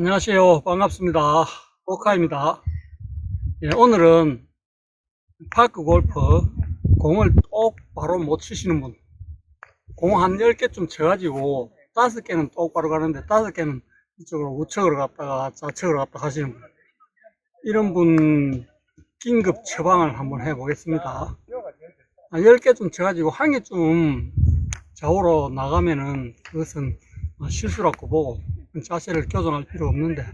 안녕하세요. 반갑습니다. 오카입니다. 예, 오늘은 파크 골프 공을 똑바로 못 치시는 분, 공 한 10개쯤 쳐가지고 5개는 똑바로 가는데 5개는 이쪽으로 우측으로 갔다가 좌측으로 갔다 하시는 분, 이런 분 긴급 처방을 한번 해보겠습니다. 10개쯤 쳐가지고 한개좀 좌우로 나가면은 그것은 실수라고 보고 자세를 교정할 필요 없는데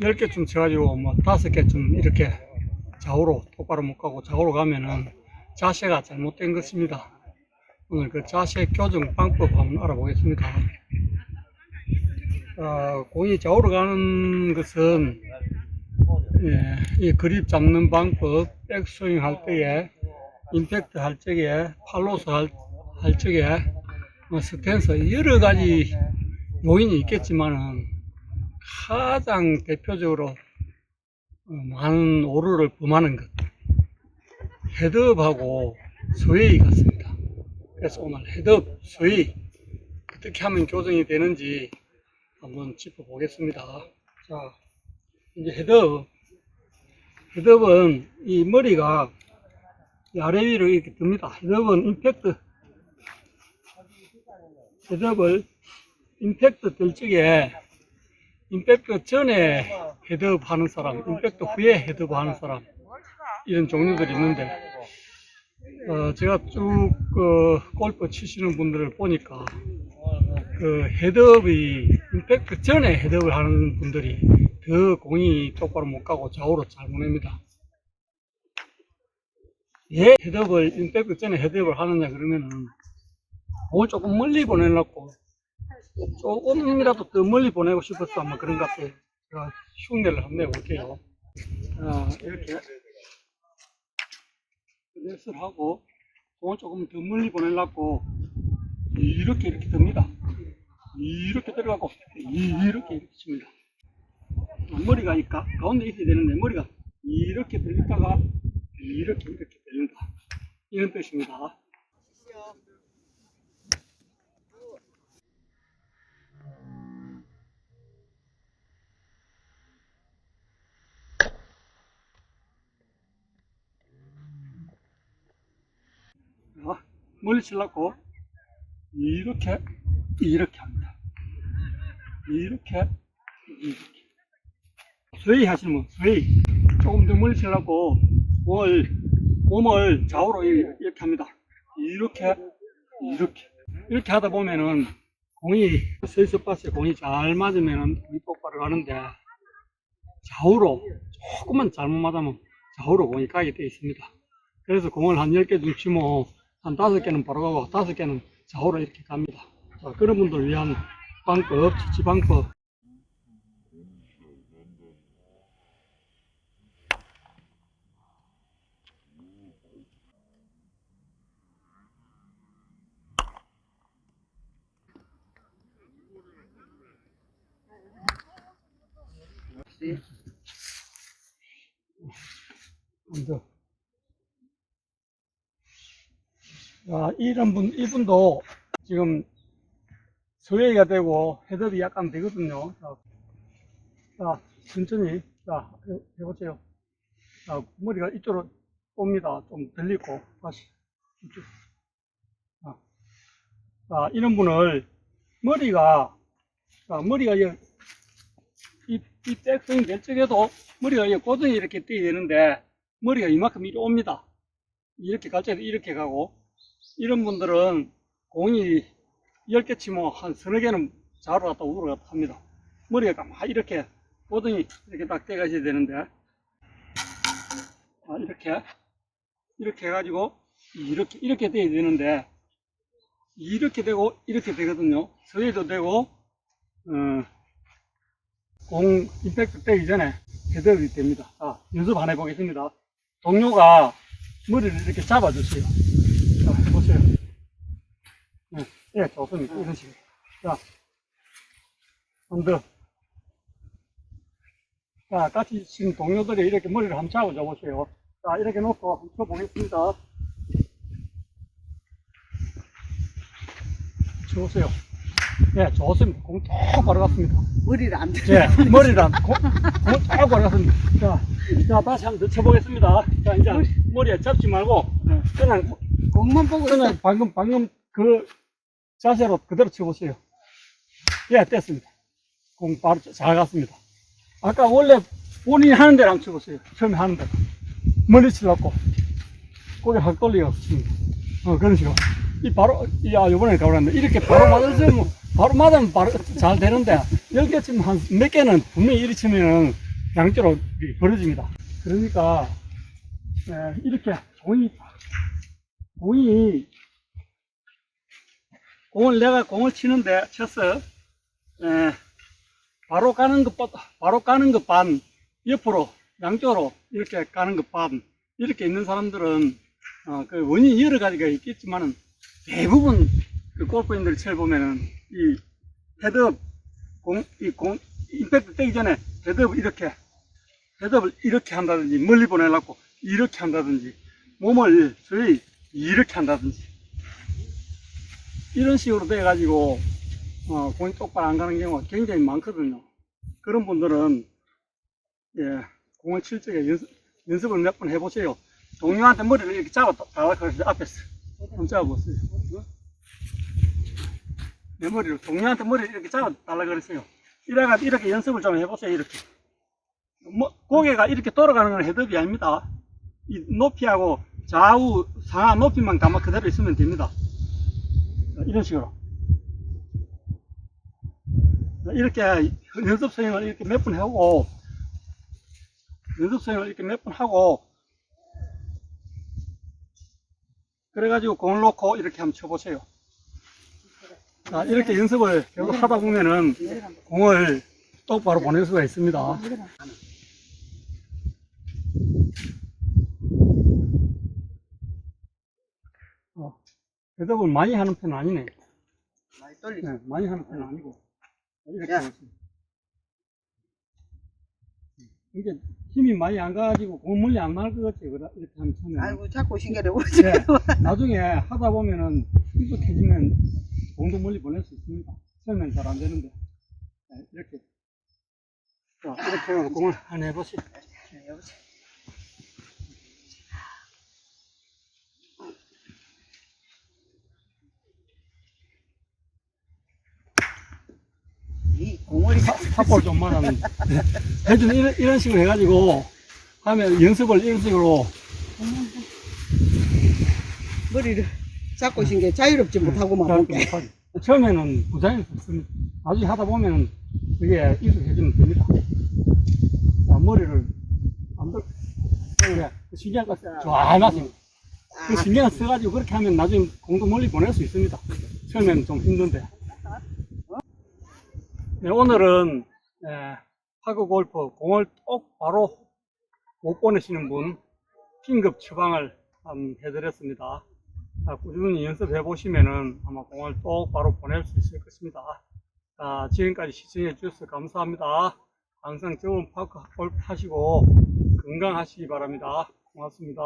10개쯤 쳐가지고 뭐 5개쯤 이렇게 좌우로 똑바로 못 가고 좌우로 가면은 자세가 잘못된 것입니다. 오늘 그 자세 교정 방법 한번 알아보겠습니다. 어, 공이 좌우로 가는 것은 예, 이 그립 잡는 방법, 백스윙 할 때에 임팩트 할 적에 팔로스 할, 할 적에 뭐 스탠스 여러 가지 요인이 있겠지만은 가장 대표적으로 어, 많은 오류를 범하는 것 헤드업하고 스웨이 같습니다. 그래서 오늘 헤드업, 스웨이 어떻게 하면 교정이 되는지 한번 짚어보겠습니다. 자, 이제 헤드업 헤드업은 이 머리가 이 아래 위로 이렇게 듭니다. 헤드업은 임팩트 헤드업을 임팩트 될 적에 임팩트 전에 헤드업 하는 사람, 임팩트 후에 헤드업 하는 사람 이런 종류들이 있는데 어, 제가 쭉 그 골프 치시는 분들을 보니까 그 헤드업이 임팩트 전에 헤드업을 하는 분들이 더 공이 똑바로 못 가고 좌우로 잘 보냅니다. 왜 헤드업을 임팩트 전에 헤드업을 하느냐 그러면은 공을 조금 멀리 보내려고 조금이라도 더 멀리 보내고 싶어서 아마 그런 것 같아요. 제가 흉내를 한번 내볼게요. 아, 이렇게 넷을 하고 공을 조금 더 멀리 보내려고 이렇게 이렇게 듭니다. 이렇게 들어가고 이렇게 이렇게 칩니다. 머리가 이 가, 가운데 있어야 되는데 머리가 이렇게 들리다가 이렇게 이렇게 들린다. 이런 뜻입니다. 자, 멀리 치려고 이렇게 이렇게 합니다. 이렇게 이렇게 스웨이 하시는 분 스웨이 조금 더 멀리 치려고 몸을 몸을 좌우로 이- 이렇게 합니다. 이렇게 이렇게 이렇게 하다 보면은 공이 세스파스에 공이 잘 맞으면은 공이 똑바로 가는데 좌우로 조금만 잘못 맞으면 좌우로 공이 가게 되어 있습니다. 그래서 공을 한 10개 좀 치면 한 5개는 바로 가고 5개는 좌우로 이렇게 갑니다. 자, 그런 분들 위한 방법, 지치 방법. 먼저. 자, 이런 분, 이분도 지금 소외가 되고 헤드업이 약간 되거든요. 자, 자, 천천히, 자, 해- 해보세요. 자, 머리가 이쪽으로 옵니다. 좀 들리고, 다시. 이쪽. 자, 자, 이런 분을 머리가, 자, 머리가 이, 이, 이 백스윙 될 적에도 머리가 이 고정이 이렇게 뛰어야 되는데, 머리가 이만큼 이리 옵니다. 이렇게 갈 때도 이렇게 가고, 이런 분들은 공이 10개 치면 한 서너 개는 좌우로 갔다 우로 갔다 합니다. 머리가 막 이렇게 고등이 이렇게 딱 떼가셔야 되는데 아, 이렇게 이렇게 해가지고 이렇게 이렇게 돼야 되는데 이렇게 되고 이렇게 되거든요. 서해도 되고 어, 공 임팩트 떼기 전에 헤드업이 됩니다. 자, 연습 안 해보겠습니다. 동료가 머리를 이렇게 잡아주세요. 네, 예, 좋습니다. 이런 식으로. 자, 한 더. 자, 같이 지금 동료들이 이렇게 머리를 한번 잡아줘 보세요. 자, 이렇게 놓고 한번 쳐보겠습니다. 쳐보세요. 예, 좋습니다. 공 똑바로 갔습니다. 머리를 안 들. 예, 머리랑 공, 공 똑바로 갔습니다. 자, 자, 다시 한 번 더 쳐보겠습니다. 자, 이제 머리에 잡지 말고, 그냥, 공만 보고. 그냥 방금, 방금 그 자세로 그대로 쳐보세요. 예, 됐습니다. 공 바로 잘 갔습니다. 아까 원래 본인이 하는 대로 한번 쳐보세요. 처음에 하는 대로. 멀리 치려고. 고개 확 돌리고 칩니다. 어, 그런 식으로. 이 바로, 야, 요번에 가버렸네. 이렇게 바로 맞았으면, 바로 맞으면 바로 잘 되는데, 10개 치면 한 몇 개는 분명히 이리 치면은 양쪽으로 벌어집니다. 그러니까, 에, 이렇게 공이, 공이, 공을 내가 공을 치는데, 쳤어. 에, 바로 가는 것보다, 바로 가는 것 반, 옆으로, 양쪽으로 이렇게 가는 것 반, 이렇게 있는 사람들은, 어, 그 원인이 여러 가지가 있겠지만은, 대부분 그 골프인들 쳐보면은, 이 헤드업, 공, 이 공, 임팩트 떼기 전에 헤드업 이렇게, 헤드업을 이렇게 한다든지, 멀리 보내려고 이렇게 한다든지, 몸을 저희 이렇게 한다든지, 이런 식으로 돼가지고, 어, 공이 똑바로 안 가는 경우가 굉장히 많거든요. 그런 분들은, 예, 공을 칠 적에 연습, 연습을 몇 번 해보세요. 동료한테 머리를 이렇게 달라 그래서 앞에서 한번 잡아보세요. 내 머리를 동료한테 머리를 이렇게 잡아 달라 그랬어요. 이래가 이렇게 연습을 좀 해보세요. 이렇게 뭐, 고개가 이렇게 돌아가는 건 헤드업이 아닙니다. 이 높이하고 좌우 상하 높이만 가만 그대로 있으면 됩니다. 이런 식으로. 이렇게 연습 스윙을 이렇게 몇 번 하고 연습 스윙을 이렇게 몇 번 하고 그래가지고 공을 놓고 이렇게 한번 쳐보세요. 자, 이렇게 연습을 계속 하다 보면은 공을 똑바로 보낼 수가 있습니다. 어, 대답을 많이 하는 편은 아니네. 많이 떨리지. 네, 많이 하는 편은 아니고. 이렇게 야. 하고 있습니다. 이게 힘이 많이 안 가가지고 공 멀리 안 나갈 것 그래? 이렇게 하면 처음에. 아이고 자꾸 신경을 오지. 네, 나중에 하다 보면은 익숙해지면 공도 멀리 보낼 수 있습니다. 처음엔 잘 안 되는데. 네, 이렇게. 자, 이렇게 해서 공을 하나 해보세요. 네, 여보세요. 이 공을 탑볼 좀 많았는데. 하여튼 이런, 이런 식으로 해가지고 하면 연습을 이런 식으로 머리를 잡고 있는 게 자유롭지 못하고만 잘 볼게. 처음에는 부자연스럽습니다. 나중에 하다 보면은 그게 익숙해지면 됩니다. 자, 머리를 안 들, 그래. 그 신경 잘 맞습니다. 그 신경 써가지고 그렇게 하면 나중에 공도 멀리 보낼 수 있습니다. 처음에는 좀 힘든데. 네, 오늘은, 예, 파그 골프 공을 똑 바로 못 보내시는 분, 긴급 처방을 해드렸습니다. 자, 꾸준히 연습해 보시면은 아마 공을 똑바로 보낼 수 있을 것입니다. 자, 지금까지 시청해 주셔서 감사합니다. 항상 좋은 파크 골프 하시고 건강하시기 바랍니다. 고맙습니다.